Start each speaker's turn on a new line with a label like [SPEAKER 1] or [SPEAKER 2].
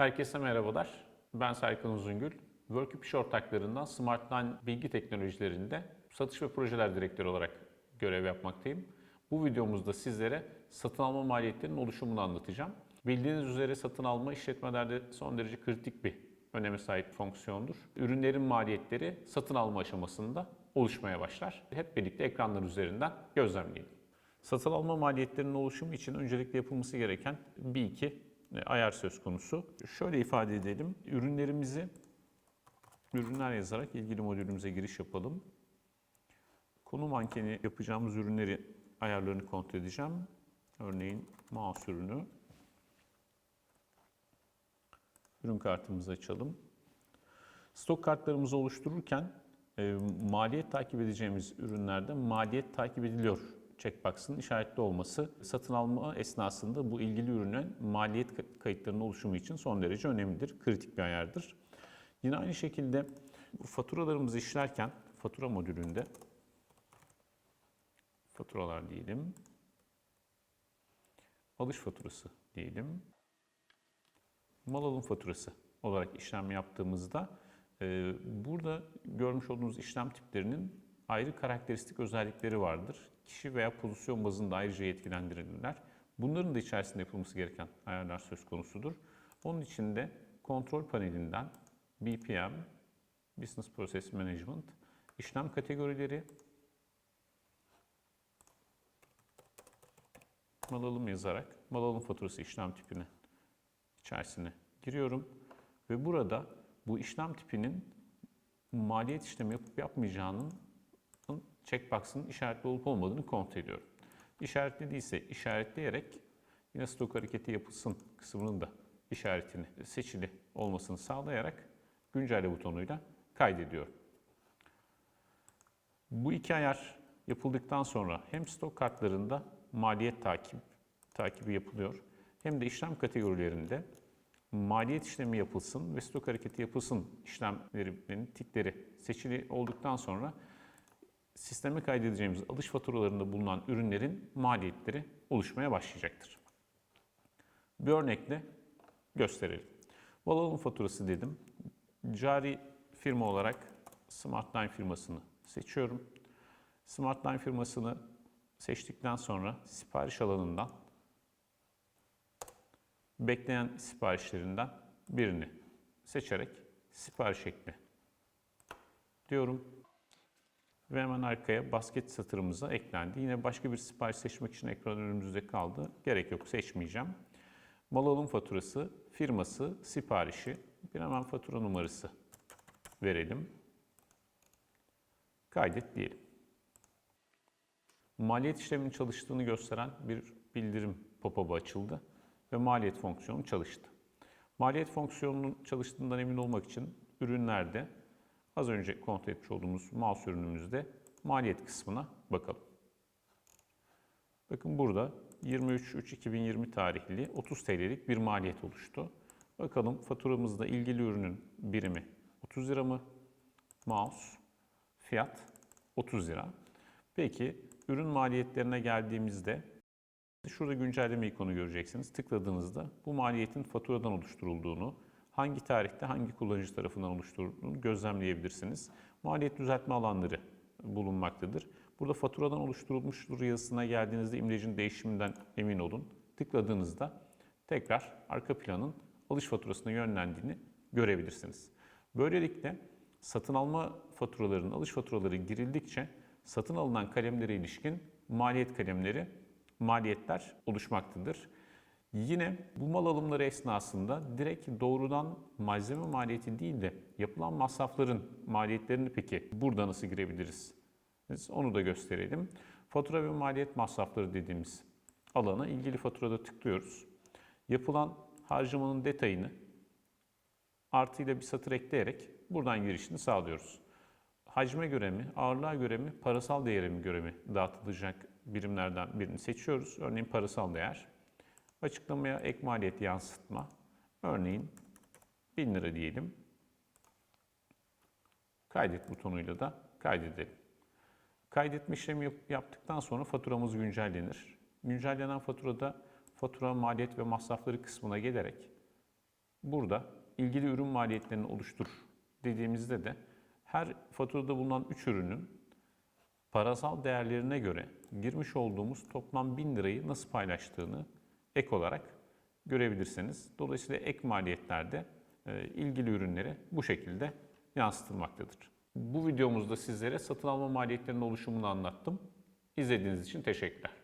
[SPEAKER 1] Herkese merhabalar. Ben Serkan Uzungül. Workup İş Ortaklarından Smartline Bilgi Teknolojilerinde satış ve projeler direktörü olarak görev yapmaktayım. Bu videomuzda sizlere satın alma maliyetlerinin oluşumunu anlatacağım. Bildiğiniz üzere satın alma işletmelerde son derece kritik bir öneme sahip fonksiyondur. Ürünlerin maliyetleri satın alma aşamasında oluşmaya başlar. Hep birlikte ekranlar üzerinden gözlemleyelim. Satın alma maliyetlerinin oluşumu için öncelikle yapılması gereken bir iki ayar söz konusu. Şöyle ifade edelim. Ürünlerimizi ürünler yazarak ilgili modülümüze giriş yapalım. Konu mankeni yapacağımız ürünleri ayarlarını kontrol edeceğim. Örneğin mouse ürünü. Ürün kartımızı açalım. Stok kartlarımızı oluştururken e, maliyet takip edeceğimiz ürünlerde maliyet takip ediliyor checkbox'ın işaretli olması satın alma esnasında bu ilgili ürünün maliyet kayıtlarının oluşumu için son derece önemlidir, kritik bir ayardır. Yine aynı şekilde faturalarımızı işlerken fatura modülünde faturalar diyelim. Alış faturası diyelim. Mal alım faturası olarak işlem yaptığımızda burada görmüş olduğunuz işlem tiplerinin ayrı karakteristik özellikleri vardır. Kişi veya pozisyon bazında ayrıca yetkilendirilirler. Bunların da içerisinde yapılması gereken ayarlar söz konusudur. Onun için de kontrol panelinden BPM, Business Process Management, işlem kategorileri, mal alım yazarak mal alım faturası işlem tipini içerisine giriyorum ve burada bu işlem tipinin maliyet işlemi yapıp yapmayacağının checkbox'ın işaretli olup olmadığını kontrol ediyorum. İşaretli değilse işaretleyerek yine stok hareketi yapılsın kısmının da işaretini seçili olmasını sağlayarak güncelle butonuyla kaydediyorum. Bu iki ayar yapıldıktan sonra hem stok kartlarında maliyet takip takibi yapılıyor hem de işlem kategorilerinde maliyet işlemi yapılsın ve stok hareketi yapılsın işlemlerinin tikleri seçili olduktan sonra sisteme kaydedeceğimiz alış faturalarında bulunan ürünlerin maliyetleri oluşmaya başlayacaktır. Bir örnekle gösterelim. Mal alım faturası dedim. Cari firma olarak Smartline firmasını seçiyorum. Smartline firmasını seçtikten sonra sipariş alanından bekleyen siparişlerinden birini seçerek sipariş ekle diyorum ve hemen arkaya basket satırımıza eklendi. Yine başka bir sipariş seçmek için ekran önümüzde kaldı. Gerek yok seçmeyeceğim. Mal alım faturası, firması, siparişi, bir hemen fatura numarası verelim. Kaydet diyelim. Maliyet işleminin çalıştığını gösteren bir bildirim pop-up'ı açıldı ve maliyet fonksiyonu çalıştı. Maliyet fonksiyonunun çalıştığından emin olmak için ürünlerde Az önce kontrol etmiş olduğumuz mouse ürünümüzde maliyet kısmına bakalım. Bakın burada 23.3.2020 tarihli 30 TL'lik bir maliyet oluştu. Bakalım faturamızda ilgili ürünün birimi 30 lira mı? Mouse, fiyat 30 lira. Peki ürün maliyetlerine geldiğimizde şurada güncelleme ikonu göreceksiniz. Tıkladığınızda bu maliyetin faturadan oluşturulduğunu, hangi tarihte hangi kullanıcı tarafından oluşturulduğunu gözlemleyebilirsiniz. Maliyet düzeltme alanları bulunmaktadır. Burada faturadan oluşturulmuştur yazısına geldiğinizde imlecin değişiminden emin olun. Tıkladığınızda tekrar arka planın alış faturasına yönlendiğini görebilirsiniz. Böylelikle satın alma faturalarının alış faturaları girildikçe satın alınan kalemlere ilişkin maliyet kalemleri, maliyetler oluşmaktadır. Yine bu mal alımları esnasında direkt doğrudan malzeme maliyeti değil de yapılan masrafların maliyetlerini peki burada nasıl girebiliriz? Onu da gösterelim. Fatura ve maliyet masrafları dediğimiz alana ilgili faturada tıklıyoruz. Yapılan harcamanın detayını artıyla bir satır ekleyerek buradan girişini sağlıyoruz. Hacme göre mi, ağırlığa göre mi, parasal değere mi göre mi dağıtılacak birimlerden birini seçiyoruz. Örneğin parasal değer. Açıklamaya ek maliyet yansıtma. Örneğin 1000 lira diyelim. Kaydet butonuyla da kaydedelim. Kaydetme işlemi yaptıktan sonra faturamız güncellenir. Güncellenen faturada fatura maliyet ve masrafları kısmına gelerek Burada ilgili ürün maliyetlerini oluştur dediğimizde de her faturada bulunan 3 ürünün parasal değerlerine göre girmiş olduğumuz toplam 1000 lirayı nasıl paylaştığını ek olarak görebilirsiniz. Dolayısıyla ek maliyetlerde e, ilgili ürünleri bu şekilde yansıtılmaktadır. Bu videomuzda sizlere satın alma maliyetlerinin oluşumunu anlattım. İzlediğiniz için teşekkürler.